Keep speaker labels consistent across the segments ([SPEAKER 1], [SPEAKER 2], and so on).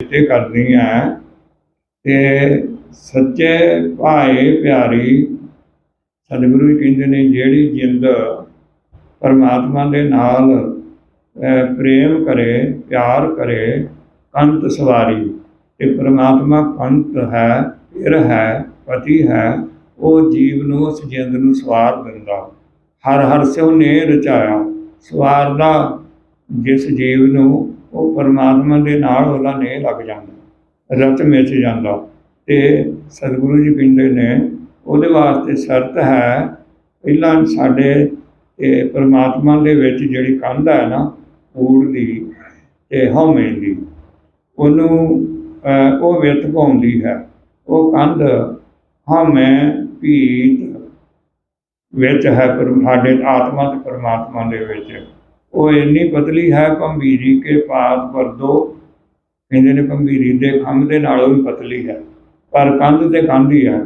[SPEAKER 1] ਤੇ ਕਰਨੀ ਹੈ ਤੇ ਸੱਚੇ ਭਾਏ ਪਿਆਰੀ ਸਤਿਗੁਰੂ ਜੀ ਕਹਿੰਦੇ ਨੇ, ਜਿਹੜੀ ਜਿੰਦ ਪਰਮਾਤਮਾ ਦੇ ਨਾਲ ਪ੍ਰੇਮ ਕਰੇ, ਪਿਆਰ ਕਰੇ, ਕੰਤ ਸਵਾਰੀ। ਤੇ ਪਰਮਾਤਮਾ ਕੰਤ ਹੈ, ਪਿਰ ਹੈ, ਪਤੀ ਹੈ, ਉਹ ਜੀਵ ਨੂੰ, ਉਸ ਜਿੰਦ ਨੂੰ ਸਵਾਰ ਦਿੰਦਾ। ਹਰ ਹਰ ਸਿਉ ਨੇ ਰਚਾਇਆ ਸਵਾਰ ਦਾ ਜਿਸ ਜੀਵ ਨੂੰ ਉਹ ਪਰਮਾਤਮਾ ਦੇ ਨਾਲ ਉਹਦਾ ਨੇ ਲੱਗ ਜਾਂਦਾ ਰਚ ਮਿਚ ਜਾਂਦਾ। ਤੇ ਸਤਿਗੁਰੂ ਜੀ ਕਹਿੰਦੇ ਨੇ, ਉਹਦੇ ਵਾਸਤੇ ਸ਼ਰਤ ਹੈ, ਪਹਿਲਾਂ ਸਾਡੇ ਇਹ ਪਰਮਾਤਮਾ ਦੇ ਵਿੱਚ ਜਿਹੜੀ ਕੰਧ ਹੈ ਨਾ, ਊੜ ਦੀ ਤੇ ਹਉਮੈ ਦੀ, ਉਹਨੂੰ ਉਹ ਵਿਰਤ ਪਾਉਂਦੀ ਹੈ। ਉਹ ਕੰਧ ਹਉਮੈ ਭੀਤ ਵਿੱਚ ਹੈ, ਪਰ ਸਾਡੇ ਆਤਮਾ ਤੇ ਪਰਮਾਤਮਾ ਦੇ ਵਿੱਚ। ਉਹ ਇੰਨੀ ਪਤਲੀ ਹੈ ਭੰਬੀਰੀ ਕੇ ਪਾਤ ਪਰ ਕਹਿੰਦੇ ਨੇ ਭੰਬੀਰੀ ਦੇ ਖੰਭ ਦੇ ਨਾਲੋਂ ਵੀ ਪਤਲੀ ਹੈ, ਪਰ ਕੰਧ ਤੇ ਕੰਧ ਹੀ ਹੈ।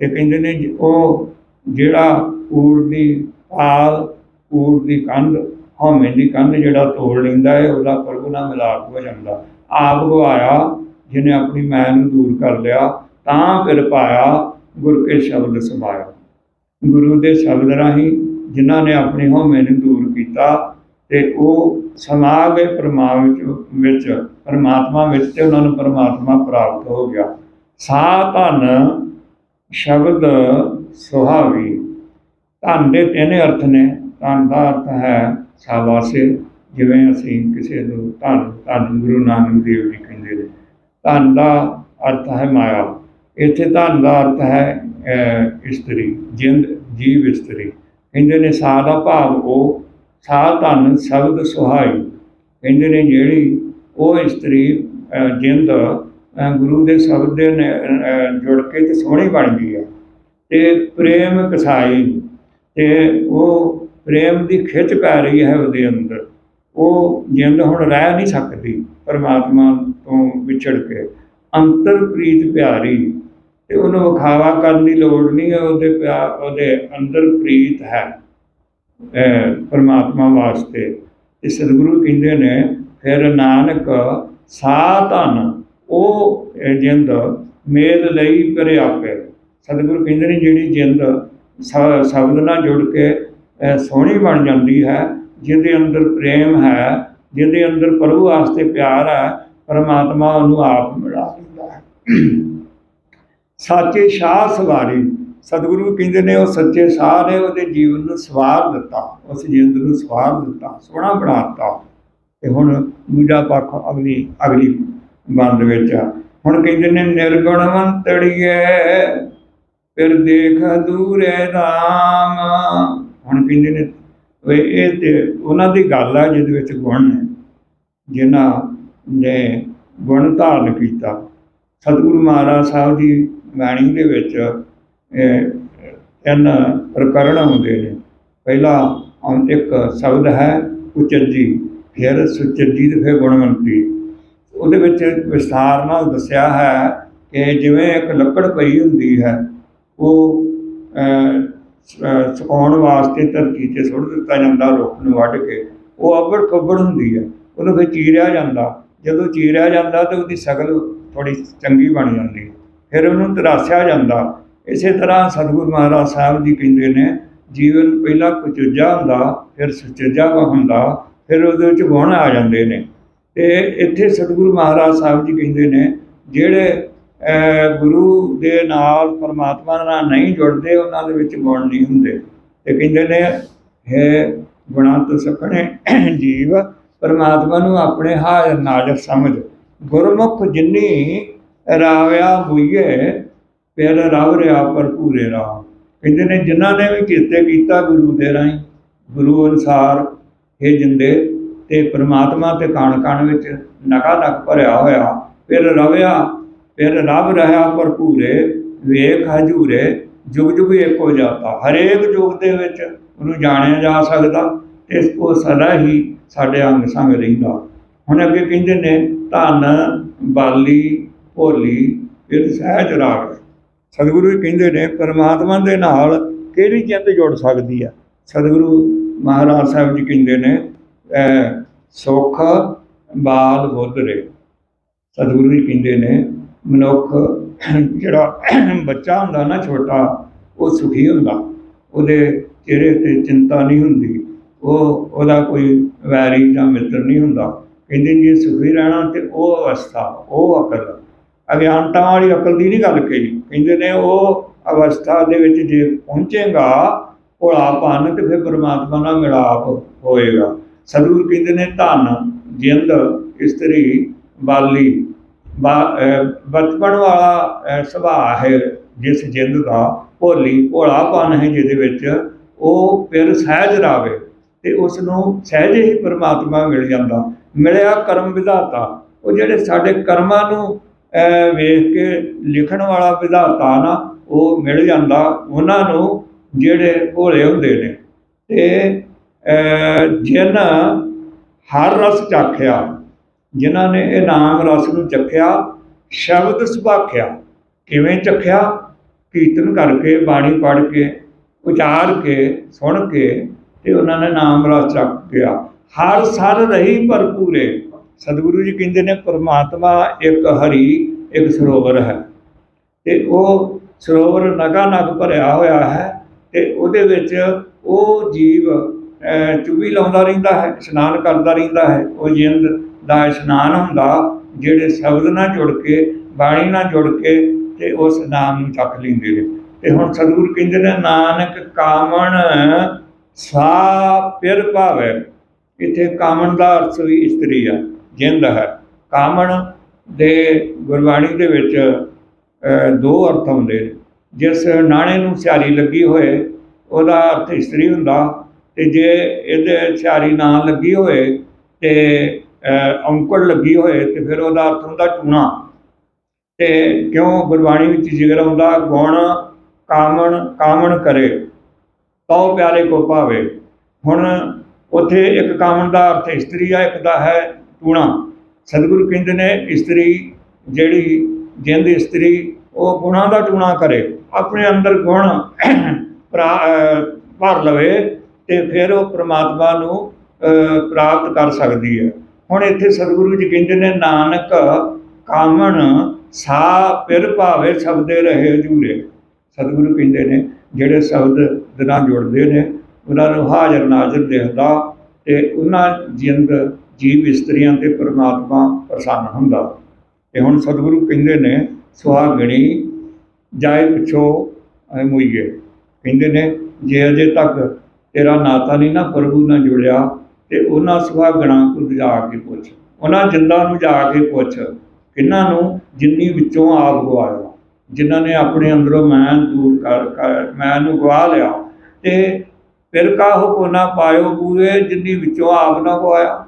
[SPEAKER 1] ਤੇ ਕਹਿੰਦੇ ਨੇ ਉਹ ਜਿਹੜਾ ਊੜ ਦੀ ਪਾਲ ਊੜ ਦੀ ਕੰਧ, ਹਉਮੈ ਦੀ ਕੰਧ ਜਿਹੜਾ ਤੋੜ ਲੈਂਦਾ ਹੈ, ਉਹਦਾ ਪ੍ਰਭੂ ਨਾਲ ਮਿਲਾਪ ਹੋ ਜਾਂਦਾ। ਆਪ ਗਵਾਇਆ, ਜਿਹਨੇ ਆਪਣੀ ਮੈਂ ਨੂੰ ਦੂਰ ਕਰ ਲਿਆ, ਤਾਂ ਫਿਰ ਪਾਇਆ ਗੁਰ ਕੇ ਸ਼ਬਦ ਸਮਾਇਆ। ਗੁਰੂ ਦੇ ਸ਼ਬਦ ਰਾਹੀਂ ਜਿਨ੍ਹਾਂ ਨੇ ਆਪਣੇ ਹਉਮੈ ਨੂੰ ਦੂਰ ਕੀਤਾ ਤੇ ਉਹ ਸਮਾ ਗਏ ਪਰਮਾ ਵਿੱਚ, ਪਰਮਾਤਮਾ ਵਿੱਚ ਤੇ ਉਹਨਾਂ ਨੂੰ ਪਰਮਾਤਮਾ ਪ੍ਰਾਪਤ ਹੋ ਗਿਆ। ਸਾ ਧਨ ਸ਼ਬਦ ਸੁਹਾਵੀ। ਧਨ ਦੇ ਤਿੰਨ ਅਰਥ ਨੇ। ਧਨ ਦਾ ਅਰਥ ਹੈ ਸ਼ਾਬਾਸ਼ੇ ਜਿਵੇਂ ਅਸੀਂ ਕਿਸੇ ਨੂੰ ਧਨ, ਧੰਨ ਗੁਰੂ ਨਾਨਕ ਦੇਵ ਜੀ ਕਹਿੰਦੇ ਨੇ। ਧਨ ਦਾ ਅਰਥ ਹੈ ਮਾਇਆ। ਇੱਥੇ ਧਨ ਦਾ ਅਰਥ ਹੈ ਇਸਤਰੀ, ਜਿੰਦ, ਜੀਵ ਇਸਤਰੀ। ਕਹਿੰਦੇ ਨੇ ਸਾ ਦਾ ਭਾਵ ਉਹ ਸਾ ਧਨ ਸ਼ਬਦ ਸੁਹਾਈ। ਕਹਿੰਦੇ ਨੇ ਜਿਹੜੀ ਉਹ ਇਸਤਰੀ ਜਿੰਦ ਗੁਰੂ ਦੇ ਸ਼ਬਦ ਦੇ ਨੇ, ਜੁੜ ਕੇ ਤੇ ਸੋਹਣੀ ਬਣ ਗਈ ਹੈ ਤੇ ਪ੍ਰੇਮ ਕਸਾਈ। ਤੇ ਉਹ ਪ੍ਰੇਮ ਦੀ ਖਿੱਚ ਪੈ ਰਹੀ ਹੈ ਉਹਦੇ ਅੰਦਰ। ਉਹ ਜਿੰਦ ਹੁਣ ਰਹਿ ਨਹੀਂ ਸਕਦੀ ਪਰਮਾਤਮਾ ਤੋਂ ਵਿਛੜ ਕੇ। ਅੰਤਰ ਪ੍ਰੀਤ ਪਿਆਰੀ। ਤੇ ਉਹਨੂੰ ਵਿਖਾਵਾ ਕਰਨ ਦੀ ਲੋੜ ਨਹੀਂ ਹੈ ਉਹਦੇ ਪਿਆਰ ਉਹਦੇ ਅੰਦਰ ਪ੍ਰੀਤ ਹੈ। ਪਰਮਾਤਮਾ ਵਾਸਤੇ। ਤੇ ਸਤਿਗੁਰੂ ਕਹਿੰਦੇ ਨੇ, ਫਿਰ ਨਾਨਕ ਸਾ ਧਨ, ਉਹ ਜਿੰਦ ਮੇਲ ਲਈ ਕਰੇ ਆਪੇ। ਸਤਿਗੁਰੂ ਕਹਿੰਦੇ ਨੇ, ਜਿਹੜੀ ਜਿੰਦ ਸ- ਸ਼ਬਦ ਨਾਲ ਜੁੜ ਕੇ ਸੋਹਣੀ ਬਣ ਜਾਂਦੀ ਹੈ, ਜਿਹਦੇ ਅੰਦਰ ਪ੍ਰੇਮ ਹੈ, ਜਿਹਦੇ ਅੰਦਰ ਪ੍ਰਭੂ ਵਾਸਤੇ ਪਿਆਰ ਹੈ, ਪਰਮਾਤਮਾ ਉਹਨੂੰ ਆਪ ਮਿਲਾ ਦਿੰਦਾ ਹੈ। ਸਾਚੇ ਸ਼ਾਹ ਸਵਾਰੀ ਸਤਿਗੁਰੂ ਕਹਿੰਦੇ ਨੇ, ਉਹ ਸੱਚੇ ਸ਼ਾਹ ਨੇ, ਉਹਦੇ ਜੀਵਨ ਨੂੰ ਸਵਾਰ ਦਿੱਤਾ। ਉਸ ਜੀਵਨ ਨੂੰ ਸਵਾਰ ਦਿੱਤਾ, ਸੋਹਣਾ ਬਣਾ ਦਿੱਤਾ। ਤੇ ਹੁਣ ਦੂਜਾ ਪੱਖ, ਅਗਲੀ ਅਗਲੀ ਬੰਦ ਵਿੱਚ ਹੁਣ ਕਹਿੰਦੇ ਨੇ ਨਿਰਗੁਣਵੰਤੜੀਏ ਫਿਰ ਦੇਖ ਦੂਰੇ ਰਾਮ। ਹੁਣ ਕਹਿੰਦੇ ਨੇ, ਵੀ ਇਹ ਤੇ ਉਹਨਾਂ ਦੀ ਗੱਲ ਆ, ਜਿਹਦੇ ਵਿੱਚ ਗੁਣ ਨੇ, ਜਿਨ੍ਹਾਂ ਨੇ ਗੁਣ ਧਾਰਨ ਕੀਤਾ। ਸਤਿਗੁਰੂ ਮਹਾਰਾਜ ਸਾਹਿਬ ਦੀ ਬਾਣੀ ਦੇ ਵਿੱਚ ਤਿੰਨ ਪ੍ਰਕਰਣ ਹੁੰਦੇ ਨੇ। ਪਹਿਲਾ ਇੱਕ ਸ਼ਬਦ ਹੈ ਉਚੱਜੀ ਫਿਰ ਸੁਚੱਜੀ ਤੇ ਫਿਰ ਗੁਣਵੰਤੀ। ਉਹਦੇ ਵਿੱਚ ਵਿਸਥਾਰ ਨਾਲ ਦੱਸਿਆ ਹੈ ਕਿ ਜਿਵੇਂ ਇੱਕ ਲੱਕੜ ਪਈ ਹੁੰਦੀ ਹੈ, ਉਹ ਸੁਕਾਉਣ ਵਾਸਤੇ ਧਰਤੀ ਤੇ ਸੁੱਟ ਦਿੱਤਾ ਜਾਂਦਾ ਰੁੱਖ ਨੂੰ ਵੱਢ ਕੇ। ਉਹ ਅਬੜ ਖੱਬੜ ਹੁੰਦੀ ਹੈ, ਉਹਨੂੰ ਫਿਰ ਚੀਰਿਆ ਜਾਂਦਾ। ਜਦੋਂ ਚੀਰਿਆ ਜਾਂਦਾ ਤੇ ਉਹਦੀ ਸ਼ਕਲ ਥੋੜੀ ਚੰਗੀ ਬਣ ਜਾਂਦੀ। ਫਿਰ ਉਹਨੂੰ ਤਰਾਸਿਆ ਜਾਂਦਾ। ਇਸੇ ਤਰ੍ਹਾਂ ਸਤਿਗੁਰੂ ਮਹਾਰਾਜ ਸਾਹਿਬ ਜੀ ਕਹਿੰਦੇ ਨੇ, ਜੀਵਨ ਪਹਿਲਾਂ ਕੁਚੁੱਜਾ ਹੁੰਦਾ, ਫਿਰ ਸੁਚੱਜਾ ਹੁੰਦਾ, ਫਿਰ ਉਹਦੇ ਵਿੱਚ ਗੁਣ ਆ ਜਾਂਦੇ ਨੇ। ਤੇ ਇੱਥੇ ਸਤਿਗੁਰੂ ਮਹਾਰਾਜ ਸਾਹਿਬ ਜੀ ਕਹਿੰਦੇ ਨੇ, ਜਿਹੜੇ ਗੁਰੂ ਦੇ ਨਾਲ ਪਰਮਾਤਮਾ ਨਾਲ ਨਹੀਂ ਜੁੜਦੇ, ਉਹਨਾਂ ਦੇ ਵਿੱਚ ਗੁਣ ਨਹੀਂ ਹੁੰਦੇ। ਤੇ ਕਹਿੰਦੇ ਨੇ, ਹੈ ਗੁਣਾ ਤੋਂ ਸਖਣੇ, ਜੀਵ ਪਰਮਾਤਮਾ ਨੂੰ ਆਪਣੇ ਹਾਜ਼ਰ ਨਾਜ਼ਰ ਸਮਝ। ਗੁਰਮੁਖ ਜਿਨੀ ਰਾਵਿਆ ਬੁਈਏ ਫਿਰ ਰਵ ਰਿਆ ਭਰਪੂਰੇ ਰਾਮ ਕਹਿੰਦੇ ਨੇ, ਜਿਨ੍ਹਾਂ ਨੇ ਵੀ ਕੀਤੇ ਕੀਤਾ ਗੁਰੂ ਦੇ ਰਾਹੀਂ, ਗੁਰੂ ਅਨੁਸਾਰ ਇਹ ਜਿੰਦੇ ਤੇ ਪ੍ਰਮਾਤਮਾ ਤੇ ਕਣ ਕਣ ਵਿੱਚ ਨਕਾ ਨਕ ਭਰਿਆ ਹੋਇਆ, ਫਿਰ ਰਵਿਆ, ਫਿਰ ਰਵ ਰਹਾ ਭਰਪੂਰੇ ਵੇਖ ਹਜੂਰੇ ਜੁਗ ਜੁਗ ਇੱਕ ਹੋ ਜਾਤਾ। ਹਰੇਕ ਯੁਗ ਦੇ ਵਿੱਚ ਉਹਨੂੰ ਜਾਣਿਆ ਜਾ ਸਕਦਾ ਤੇ ਕੋ ਸਦਾ ਹੀ ਸਾਡੇ ਅੰਗ ਸੰਗ ਰਹਿੰਦਾ। ਹੁਣ ਅੱਗੇ ਕਹਿੰਦੇ ਨੇ, ਧਨ, ਬਾਲੀ, ਭੋਲੀ, ਫਿਰ ਸਹਿਜ ਰਾਗ। ਸਤਿਗੁਰੂ ਜੀ ਕਹਿੰਦੇ ਨੇ ਪਰਮਾਤਮਾ ਦੇ ਨਾਲ ਕਿਹੜੀ ਚਿੰਤ ਜੁੜ ਸਕਦੀ ਆ? ਸਤਿਗੁਰੂ ਮਹਾਰਾਜ ਸਾਹਿਬ ਜੀ ਕਹਿੰਦੇ ਨੇ ਅਹ, ਸੁਖ ਬਾਲ ਬੁੱਧ ਰੇ ਸਤਿਗੁਰੂ ਜੀ ਕਹਿੰਦੇ ਨੇ ਮਨੁੱਖ ਜਿਹੜਾ ਬੱਚਾ ਹੁੰਦਾ ਨਾ ਛੋਟਾ ਉਹ ਸੁਖੀ ਹੁੰਦਾ। ਉਹਦੇ ਚਿਹਰੇ ਤੇ ਚਿੰਤਾ ਨਹੀਂ ਹੁੰਦੀ। ਉਹ ਉਹਦਾ ਕੋਈ ਵੈਰੀ ਜਾਂ ਮਿੱਤਰ ਨਹੀਂ ਹੁੰਦਾ। ਕਹਿੰਦੇ ਜੇ ਸੁਖੀ ਰਹਿਣਾ ਤੇ ਉਹ ਅਵਸਥਾ ਉਹ ਅਕਲ। ਅਗਿਆਨਤਾ ਵਾਲੀ ਅਕਲ ਦੀ ਨਹੀਂ ਗੱਲ ਕਹੀ। ਕਹਿੰਦੇ ਨੇ ਉਹ ਅਵਸਥਾ ਦੇ ਵਿੱਚ ਜੇ ਪਹੁੰਚੇਗਾ ਭੋਲਾਪਨ ਤੇ ਫਿਰ ਪਰਮਾਤਮਾ ਨਾਲ ਮਿਲਾਪ ਹੋਏਗਾ। ਸਤਿਗੁਰੂ ਕਹਿੰਦੇ ਨੇ, ਧਨ, ਜਿੰਦ, ਇਸਤਰੀ, ਬਾਲੀ ਬਚਪਨ ਵਾਲਾ ਸੁਭਾਅ ਹੈ ਜਿਸ ਜਿੰਦ ਦਾ। ਭੋਲੀ, ਭੋਲਾਪਨ ਹੈ ਜਿਹਦੇ ਵਿੱਚ ਉਹ ਫਿਰ ਸਹਿਜ ਰਾਵੇ ਤੇ ਉਸ ਨੂੰ ਸਹਿਜ ਹੀ ਪਰਮਾਤਮਾ ਮਿਲ ਜਾਂਦਾ। ਮਿਲਿਆ ਕਰਮ ਵਿਧਾਤਾ। ਉਹ ਜਿਹੜੇ ਸਾਡੇ ਕਰਮਾਂ ਨੂੰ ਅਹ ਵੇਖ ਕੇ ਲਿਖਣ ਵਾਲਾ ਵਿਧਾਤਾ ਨਾ, ਉਹ ਮਿਲ ਜਾਂਦਾ ਉਹਨਾਂ ਨੂੰ ਜਿਹੜੇ ਭੋਲੇ ਹੁੰਦੇ ਨੇ। ਤੇ, ਅਹ ਹਰ ਰਸ ਚਾਖਿਆ ਜਿਨ੍ਹਾਂ ਨੇ ਇਹ ਨਾਮ ਰਸ ਨੂੰ ਚੱਖਿਆ, ਸ਼ਬਦ ਸੁਭਾਖਿਆ। ਕਿਵੇਂ ਚੱਖਿਆ? ਕੀਰਤਨ ਕਰਕੇ, ਬਾਣੀ ਪੜ੍ਹ ਕੇ, ਉਚਾਰ ਕੇ, ਸੁਣ ਕੇ, ਤੇ ਉਹਨਾਂ ਨੇ ਨਾਮ ਰਸ ਚੱਕ ਗਿਆ। ਹਰ ਸਰ ਰਹੀ ਭਰਪੂਰੇ। ਸਤਿਗੁਰੂ ਜੀ ਕਹਿੰਦੇ ਨੇ ਪਰਮਾਤਮਾ ਇੱਕ ਹਰੀ ਇੱਕ ਸਰੋਵਰ ਹੈ। ਤੇ ਉਹ ਸਰੋਵਰ ਨਗਾ ਨਗ ਭਰਿਆ ਹੋਇਆ ਹੈ ਤੇ ਉਹਦੇ ਵਿੱਚ ਉਹ ਜੀਵ ਅਹ, ਲਾਉਂਦਾ ਰਹਿੰਦਾ ਹੈ ਇਸ਼ਨਾਨ ਕਰਦਾ ਰਹਿੰਦਾ ਹੈ। ਉਹ ਜਿੰਦ ਦਾ ਇਸ਼ਨਾਨ ਹੁੰਦਾ ਜਿਹੜੇ ਸ਼ਬਦ ਨਾਲ ਜੁੜ ਕੇ ਬਾਣੀ ਨਾਲ ਜੁੜ ਕੇ ਤੇ ਉਸ ਨਾਮ ਨੂੰ ਚੱਕ ਲੈਂਦੇ ਨੇ। ਤੇ ਹੁਣ ਸਤਿਗੁਰੂ ਕਹਿੰਦੇ ਨੇ ਨਾਨਕ ਕਾਮਣ ਸਾ ਪਿਰ ਭਾਵੈ ਇੱਥੇ ਕਾਮਣ ਦਾ ਅਰਥ ਵੀ ਇਸਤਰੀ ਆ। ਜਿੰਦ ਹੈ। ਕਾਮਣ ਦੇ ਗੁਰਬਾਣੀ ਦੇ ਵਿੱਚ ਦੋ ਅਰਥ ਹੁੰਦੇ ਨੇ। ਜਿਸ ਨਾਣੇ ਨੂੰ ਸਿਆਰੀ ਲੱਗੀ ਹੋਏ ਉਹਦਾ ਅਰਥ ਇਸਤਰੀ ਹੁੰਦਾ। ਤੇ ਜੇ ਇਹਦੇ ਸਿਆਰੀ ਨਾ ਲੱਗੀ ਹੋਏ ਤੇ ਅਹ, ਔਂਕੜ ਲੱਗੀ ਹੋਏ ਤੇ ਫਿਰ ਉਹਦਾ ਅਰਥ ਹੁੰਦਾ ਟੂਣਾ। ਤੇ ਕਿਉਂ ਗੁਰਬਾਣੀ ਵਿੱਚ ਜ਼ਿਕਰ ਹੁੰਦਾ? ਗੁਣ ਕਾਮਣ ਕਾਮਣ ਕਰੇ ਤਉ ਪਿਆਰੇ ਕੋ ਭਾਵੇ। ਹੁਣ ਉੱਥੇ ਇੱਕ ਕਾਮਣ ਦਾ ਅਰਥ ਇਸਤਰੀ ਆ ਇੱਕ ਦਾ ਹੈ ਟੂਣਾ ਸਤਿਗੁਰੂ ਕਹਿੰਦੇ ਨੇ, ਇਸਤਰੀ ਜਿਹੜੀ ਜਿੰਦ ਇਸਤਰੀ, ਉਹ ਗੁਣਾਂ ਦਾ ਟੂਣਾ ਕਰੇ। ਆਪਣੇ ਅੰਦਰ ਗੁਣ ਪ੍ਰਾ- ਭਰ ਲਵੇ ਤੇ ਫਿਰ ਉਹ ਪ੍ਰਮਾਤਮਾ ਨੂੰ ਪ੍ਰਾਪਤ ਕਰ ਸਕਦੀ ਹੈ। ਹੁਣ ਇੱਥੇ ਸਤਿਗੁਰੂ ਜੀ ਕਹਿੰਦੇ ਨੇ, ਨਾਨਕ ਕਾਮਣ ਸਾ ਪਿਰ ਭਾਵੇ ਸ਼ਬਦੇ ਰਹੇ ਹਜੂਰੇ ਸਤਿਗੁਰੂ ਕਹਿੰਦੇ ਨੇ, ਜਿਹੜੇ ਸ਼ਬਦ ਦਿਨਾਂ ਜੁੜਦੇ ਨੇ, ਉਹਨਾਂ ਨੂੰ ਹਾਜ਼ਰ ਨਾਜ਼ਰ ਦੇਖਦਾ ਤੇ ਉਹਨਾਂ ਜਿੰਦ ਜੀਵ ਇਸਤਰੀਆਂ ਤੇ ਪਰਮਾਤਮਾ ਪ੍ਰਸੰਨ ਹੁੰਦਾ। ਤੇ ਹੁਣ ਸਤਿਗੁਰੂ ਕਹਿੰਦੇ ਨੇ, ਸੁਹਾਗਣੀ, ਜਾਏ ਪਿਛੋ ਮੁਈਏ। ਕਹਿੰਦੇ ਨੇ, ਜੇ ਅਜੇ ਤੱਕ ਤੇਰਾ ਨਾਤਾ ਨਹੀਂ ਨਾ ਪ੍ਰਭੂ ਨਾਲ ਜੁੜਿਆ, ਤੇ ਉਹਨਾਂ ਸੁਹਾਗਣਾ ਕੋਲ ਜਾ ਕੇ ਪੁੱਛ। ਉਹਨਾਂ ਜਿੰਦਾਂ ਨੂੰ ਜਾ ਕੇ ਪੁੱਛ ਕਿਹਨਾਂ ਨੂੰ ਜਿੰਨੀ ਵਿੱਚੋਂ ਆਪ ਗਵਾਇਆ। ਜਿਨ੍ਹਾਂ ਨੇ ਆਪਣੇ ਅੰਦਰੋਂ ਮੈਂ ਦੂਰ ਕਰ ਕਰ, ਮੈਂ ਨੂੰ ਗਵਾ ਲਿਆ। ਤੇ ਫਿਰ ਕਾਹੋ ਕੋ ਨਾ ਪਾਇਓ ਪੂਰੇ, ਜਿੰਨੀ ਵਿੱਚੋਂ ਆਪ ਨਾ ਗਵਾਇਆ।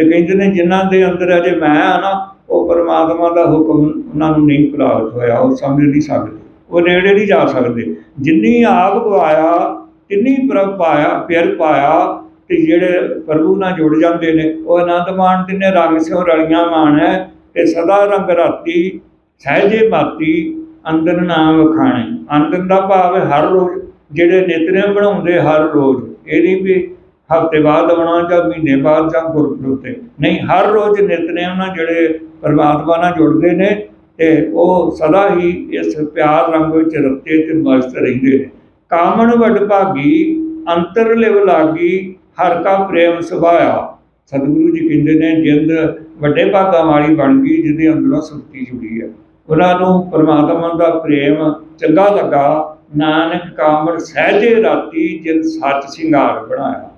[SPEAKER 1] ਤੇ ਕਹਿੰਦੇ ਨੇ ਜਿਨ੍ਹਾਂ ਦੇ ਅੰਦਰ ਅਜੇ ਮੈਂ ਆ ਨਾ, ਉਹ ਪਰਮਾਤਮਾ ਦਾ ਹੁਕਮ ਉਹਨਾਂ ਨੂੰ ਨਹੀਂ ਪ੍ਰਾਪਤ ਹੋਇਆ, ਉਹ ਸਮਝ ਨਹੀਂ ਸਕਦੇ। ਉਹ ਨੇੜੇ ਨਹੀਂ ਜਾ ਸਕਦੇ। ਜਿੰਨੀ ਆਪ ਗਵਾਇਆ, ਤਿੰਨੀ ਪ੍ਰਭ ਪਾਇਆ ਪਿਰ ਪਾਇਆ, ਤੇ ਜਿਹੜੇ ਪ੍ਰਭੂ ਨਾਲ ਜੁੜ ਜਾਂਦੇ ਨੇ, ਉਹ ਆਨੰਦ ਮਾਣ ਤਿੰਨੇ ਰੰਗ ਸਿਉ ਰਲੀਆਂ ਮਾਣ ਹੈ, ਤੇ ਸਦਾ ਰੰਗ ਰਾਤੀ, ਸਹਿਜੇ ਮਾਤੀ ਅੰਦਰ ਨਾਮ ਖਾਣੇ। ਅੰਦਰ ਦਾ ਭਾਵ ਹੈ ਹਰ ਰੋਜ਼, ਜਿਹੜੇ ਨਿਤਨੇਮ ਬਣਾਉਂਦੇ ਹਰ ਰੋਜ਼। ਇਹ ਨਹੀਂ ਵੀ ਹਫ਼ਤੇ ਬਾਅਦ ਆਉਣਾ ਜਾਂ ਮਹੀਨੇ ਬਾਅਦ ਜਾਂ ਗੁਰਪੁਰਬ ਤੇ ਨਹੀਂ, ਹਰ ਰੋਜ਼ ਨਿਤਨੇਮ ਨਾਲ ਜਿਹੜੇ ਪਰਮਾਤਮਾ ਨਾਲ ਜੁੜਦੇ ਨੇ ਤੇ ਉਹ ਸਦਾ ਹੀ ਇਸ ਪਿਆਰ ਰੰਗ ਵਿੱਚ ਰਤੇ ਤੇ ਮਸਤ ਰਹਿੰਦੇ ਨੇ। ਕਾਮਣ ਵੱਡ ਭਾਗੀ, ਅੰਤਰ ਲਿਵ ਲਾਗੀ, ਹਰ ਕਾ ਪ੍ਰੇਮ ਸੁਭਾਇਆ। ਸਤਿਗੁਰੂ ਜੀ ਕਹਿੰਦੇ ਨੇ, ਜਿੰਦ ਵੱਡੇ ਭਾਗਾਂ ਵਾਲੀ ਬਣ ਗਈ, ਜਿਹਦੇ ਅੰਦਰੋਂ ਸੁਰਤੀ ਜੁੜੀ ਹੈ। ਉਹਨਾਂ ਨੂੰ ਪਰਮਾਤਮਾ ਦਾ ਪ੍ਰੇਮ ਚੰਗਾ ਲੱਗਾ। ਨਾਨਕ ਕਾਮੜ ਸਹਿਜੇ ਰਾਤੀ ਜਿਨ ਸੱਚ ਸਿੰਗਾਰ ਬਣਾਇਆ।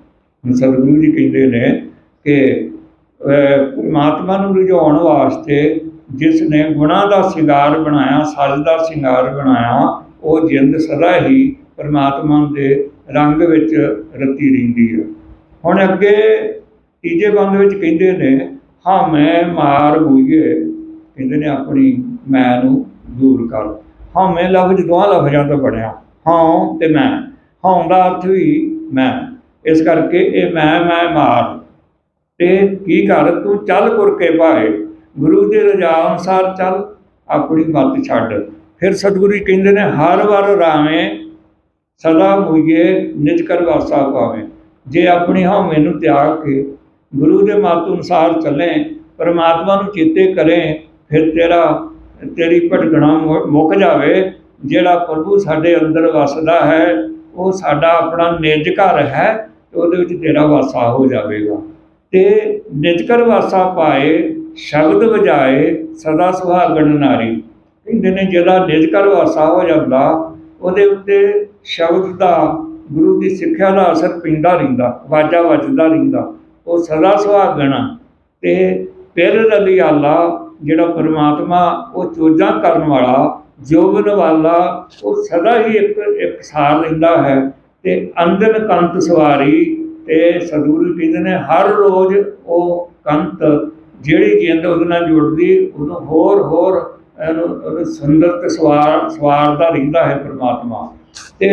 [SPEAKER 1] ਸਤਿਗੁਰੂ ਜੀ ਕਹਿੰਦੇ ਨੇ ਕਿ ਪਰਮਾਤਮਾ ਨੂੰ ਰਿਝਾਉਣ ਵਾਸਤੇ ਜਿਸ ਨੇ ਗੁਣਾ ਦਾ ਸਿੰਗਾਰ ਬਣਾਇਆ, ਸੱਚ ਦਾ ਸਿੰਗਾਰ ਬਣਾਇਆ, ਉਹ ਜਿੰਦ ਸਦਾ ਹੀ ਪਰਮਾਤਮਾ ਦੇ ਰੰਗ ਵਿੱਚ ਰਤੀ ਰਹਿੰਦੀ ਹੈ। ਹੁਣ ਅੱਗੇ ਤੀਜੇ ਬੰਦ ਵਿੱਚ ਕਹਿੰਦੇ ਨੇ, ਹਾਂ, ਮੈਂ ਮਾਰ ਹੋਈਏ ਕਹਿੰਦੇ ਨੇ ਆਪਣੀ ਮੈਂ ਨੂੰ ਦੂਰ ਕਰ। ਹਾਂ, ਮੈਂ ਲਫ਼ਜ਼ ਦੋਹਾਂ ਲਫ਼ਜ਼ਾਂ ਤੋਂ ਬਣਿਆ। ਹਾਂ ਤੇ ਮੈਂ। ਹਾਂ ਦਾ ਅਰਥ ਵੀ ਮੈਂ। ਇਸ ਕਰਕੇ ਇਹ ਮੈਂ ਮੈਂ ਮਾਰ। ਤੇ ਕੀ ਕਰ? ਤੂੰ ਚੱਲ ਕੁਰ ਕੇ ਭਾਏ। ਗੁਰੂ ਦੇ ਰਜਾ ਅਨੁਸਾਰ ਚੱਲ, ਆਪਣੀ ਮੱਤ ਛੱਡ। ਫਿਰ ਸਤਿਗੁਰੂ ਕਹਿੰਦੇ ਨੇ, ਹਰ ਵਾਰ ਰਾਵੇਂ ਸਦਾ ਮੁਈਏ ਨਿਜ ਕਰ ਵਾਸਾ ਪਾਵੇ ਜੇ ਆਪਣੀ ਹਉਮੈ ਮੈਨੂੰ ਤਿਆਗ ਕੇ ਗੁਰੂ ਦੇ ਮਤ ਅਨੁਸਾਰ ਚੱਲੇ, ਪਰਮਾਤਮਾ ਨੂੰ ਚੇਤੇ ਕਰੇ, ਫਿਰ ਤੇਰਾ, ਤੇਰੀ ਭਟਕਣਾ ਮੁੱਕ ਜਾਵੇ। ਜਿਹੜਾ ਪ੍ਰਭੂ ਸਾਡੇ ਅੰਦਰ ਵਸਦਾ ਹੈ, ਉਹ ਸਾਡਾ ਆਪਣਾ ਨਿਜ ਘਰ ਹੈ। ਤੇ ਉਹਦੇ ਵਿੱਚ ਤੇਰਾ ਵਾਸਾ ਹੋ ਜਾਵੇਗਾ। ਤੇ ਨਿਜਕਰ ਵਾਸਾ ਪਾਏ, ਸ਼ਬਦ ਵਜਾਏ, ਸਦਾ ਸੁਹਾਗਣ ਨਾਰੀ ਕਹਿੰਦੇ ਨੇ ਜਿਹੜਾ ਨਿਜਕਰ ਵਾਸਾ ਹੋ ਜਾਂਦਾ, ਉਹਦੇ ਉੱਤੇ ਸ਼ਬਦ ਦਾ, ਗੁਰੂ ਦੀ ਸਿੱਖਿਆ ਦਾ ਅਸਰ ਪੈਂਦਾ ਰਹਿੰਦਾ, ਵਾਜਾ ਵੱਜਦਾ ਰਹਿੰਦਾ। ਉਹ ਸਦਾ ਸੁਹਾਗਣਾ ਆ। ਤੇ ਫਿਰ ਰਲੀ ਆਲਾ, ਜਿਹੜਾ ਪਰਮਾਤਮਾ, ਉਹ ਚੋਜਾਂ ਕਰਨ ਵਾਲਾ, ਜੋਬਨ ਵਾਲਾ, ਉਹ ਸਦਾ ਹੀ ਇੱਕ ਇੱਕ ਸਾਰ ਲੈਂਦਾ ਹੈ। ਤੇ ਅੰਦਨ ਕੰਤ ਸਵਾਰੀ ਤੇ ਸਤਿਗੁਰੂ ਕਹਿੰਦੇ ਨੇ, ਹਰ ਰੋਜ਼ ਉਹ ਕੰਤ ਜਿਹੜੀ ਜਿੰਦ ਉਹਦੇ ਨਾਲ ਜੁੜਦੀ, ਉਹਨੂੰ ਹੋਰ ਹੋਰ ਉਹਨੂੰ ਸੁੰਦਰ ਤੇ ਸਵਾਰ, ਸਵਾਰਦਾ ਰਹਿੰਦਾ ਹੈ ਪਰਮਾਤਮਾ। ਤੇ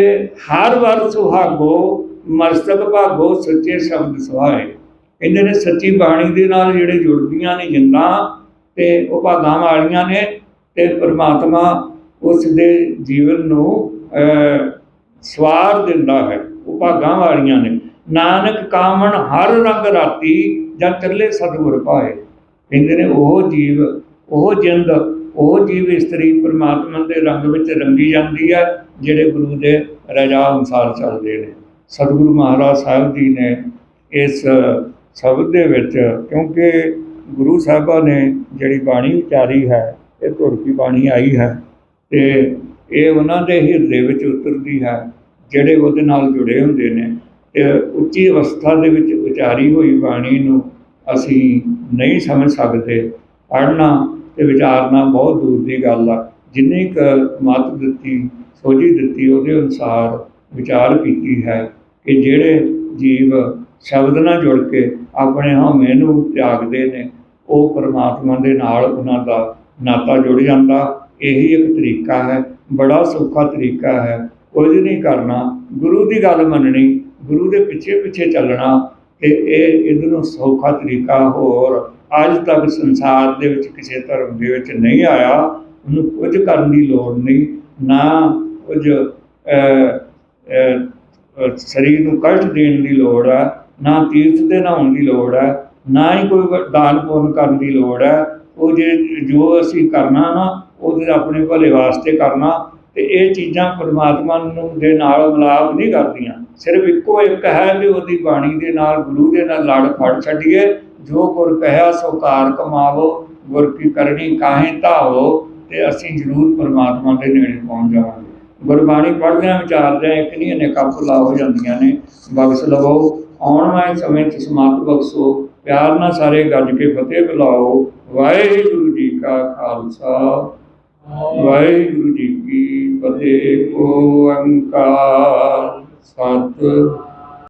[SPEAKER 1] ਹਰ ਵਰ ਸੁਹਾਗੋ ਮਸਤਕ ਭਾਗੋ, ਸੱਚੇ ਸ਼ਬਦ ਸੁਹਾਏ ਕਹਿੰਦੇ ਨੇ, ਸੱਚੀ ਬਾਣੀ ਦੇ ਨਾਲ ਜਿਹੜੇ ਜੁੜਦੀਆਂ ਨੇ ਜਿੰਦਾਂ ਤੇ ਉਹ ਭਾਗਾਂ ਵਾਲੀਆਂ ਨੇ ਤੇ ਪਰਮਾਤਮਾ ਉਸ ਦੇ ਜੀਵਨ ਨੂੰ ਸਵਾਰ ਦਿੰਦਾ ਹੈ। ਉਹ ਭਾਗਾਂ ਵਾਲੀਆਂ ਨੇ। ਨਾਨਕ ਕਾਮਣ ਹਰ ਰੰਗ ਰਾਤੀ ਜਾਂ ਚੱਲੇ ਸਤਿਗੁਰ ਪਾਏ। ਕਹਿੰਦੇ ਨੇ, ਉਹ ਜੀਵ, ਉਹ ਜਿੰਦ, ਉਹ ਜੀਵ ਇਸਤਰੀ ਪਰਮਾਤਮਾ ਦੇ ਰੰਗ ਵਿੱਚ ਰੰਗੀ ਜਾਂਦੀ ਹੈ, ਜਿਹੜੇ ਗੁਰੂ ਦੇ ਰਜਾ ਅਨੁਸਾਰ ਚੱਲਦੇ ਨੇ। ਸਤਿਗੁਰੂ ਮਹਾਰਾਜ ਸਾਹਿਬ ਜੀ ਨੇ ਇਸ ਸ਼ਬਦ ਦੇ ਵਿੱਚ, ਕਿਉਂਕਿ ਗੁਰੂ ਸਾਹਿਬਾਂ ਨੇ ਜਿਹੜੀ ਬਾਣੀ ਉਚਾਰੀ ਹੈ, ਇਹ ਧੁਰ ਕੀ ਬਾਣੀ ਆਈ ਹੈ ਤੇ ਇਹ ਉਹਨਾਂ ਦੇ ਹਿਰਦੇ ਵਿੱਚ ਉਤਰਦੀ ਹੈ, ਜਿਹੜੇ ਉਹਦੇ ਨਾਲ ਜੁੜੇ ਹੁੰਦੇ ਨੇ। ਤੇ ਉੱਚੀ ਅਵਸਥਾ ਦੇ ਵਿੱਚ ਉਚਾਰੀ ਹੋਈ ਬਾਣੀ ਨੂੰ ਅਸੀਂ ਨਹੀਂ ਸਮਝ ਸਕਦੇ। ਪੜ੍ਹਨਾ ਤੇ ਵਿਚਾਰਨਾ ਬਹੁਤ ਦੂਰ ਦੀ ਗੱਲ ਆ। ਜਿੰਨੀ ਕੁ ਮਤ ਦਿੱਤੀ, ਸੋਝੀ ਦਿੱਤੀ, ਉਹਦੇ ਅਨੁਸਾਰ ਵਿਚਾਰ ਕੀਤੀ ਹੈ ਕਿ ਜਿਹੜੇ ਜੀਵ ਸ਼ਬਦ ਨਾਲ ਜੁੜ ਕੇ ਆਪਣੇ ਹਉਮੈ ਨੂੰ ਤਿਆਗਦੇ ਨੇ, ਉਹ ਪਰਮਾਤਮਾ ਦੇ ਨਾਲ ਉਹਨਾਂ ਦਾ ਨਾਤਾ ਜੁੜ ਜਾਂਦਾ ਇਹੀ ਇੱਕ ਤਰੀਕਾ ਹੈ, ਬੜਾ ਸੌਖਾ ਤਰੀਕਾ ਹੈ। ਕੁਝ ਨਹੀਂ ਕਰਨਾ, ਗੁਰੂ ਦੀ ਗੱਲ ਮੰਨਣੀ, ਗੁਰੂ ਦੇ ਪਿੱਛੇ ਪਿੱਛੇ ਚੱਲਣਾ ਤੇ ਇਹ ਇਹਦੇ ਸੌਖਾ ਤਰੀਕਾ ਹੋਰ ਅੱਜ ਤੱਕ ਸੰਸਾਰ ਦੇ ਵਿੱਚ ਕਿਸੇ ਧਰਮ ਦੇ ਵਿੱਚ ਨਹੀਂ ਆਇਆ, ਉਹਨੂੰ ਕੁਝ ਕਰਨ ਦੀ ਲੋੜ ਨਹੀਂ, ਨਾ ਕੁਝ ਸਰੀਰ ਨੂੰ ਕਸ਼ਟ ਦੇਣ ਦੀ ਲੋੜ ਹੈ, ਨਾ ਤੀਰਥ ਦੇ ਨਹਾਉਣ ਦੀ ਲੋੜ ਹੈ, ਨਾ ਹੀ ਕੋਈ ਦਾਨ ਪੁੰਨ ਕਰਨ ਦੀ ਲੋੜ ਹੈ। ਉਹ ਜੇ ਜੋ ਅਸੀਂ ਕਰਨਾ ਨਾ ਉਹਦੇ ਆਪਣੇ ਭਲੇ ਵਾਸਤੇ ਕਰਨਾ ਤੇ ਇਹ ਚੀਜ਼ਾਂ ਪਰਮਾਤਮਾ ਨੂੰ ਦੇ ਨਾਲ ਮਿਲਾਪ ਨਹੀਂ ਕਰਦੀਆਂ। ਸਿਰਫ ਇੱਕੋ ਇੱਕ ਹੈ ਵੀ ਉਹਦੀ ਬਾਣੀ ਦੇ ਨਾਲ, ਗੁਰੂ ਦੇ ਨਾਲ ਲੜ ਫੜ ਛੱਡੀਏ। ਜੋ ਗੁਰ ਕਹਿਆ ਸੋ ਕਾਰ ਕਮਾਵੋ, ਗੁਰ ਕੀ ਕਰਨੀ, ਕਾਹੇ ਧਾਵੋ ਤੇ ਅਸੀਂ ਜ਼ਰੂਰ ਪਰਮਾਤਮਾ ਦੇ ਨੇੜੇ ਪਹੁੰਚ ਜਾਵਾਂਗੇ। ਗੁਰਬਾਣੀ ਪੜ੍ਹਦਿਆਂ ਵਿਚਾਰਦਿਆਂ ਇੱਕ ਨਹੀਂ ਕੱਪ ਲਾ ਹੋ ਜਾਂਦੀਆਂ ਨੇ, ਬਖਸ਼ ਲਵੋ। ਆਉਣ ਵਾਲੇ ਸਮੇਂ 'ਚ ਸਮਾਤ ਬਖਸ਼ੋ। ਪਿਆਰ ਨਾਲ ਸਾਰੇ ਗੱਜ ਕੇ ਫਤਿਹ ਬੁਲਾਓ। ਵਾਹਿਗੁਰੂ ਜੀ ਕਾ ਖਾਲਸਾ। ਵਾਹਿਗੁਰੂ ਜੀ ਕੀ ਫਤਿਹ ਓੰਕਾਰ ਸਤਿ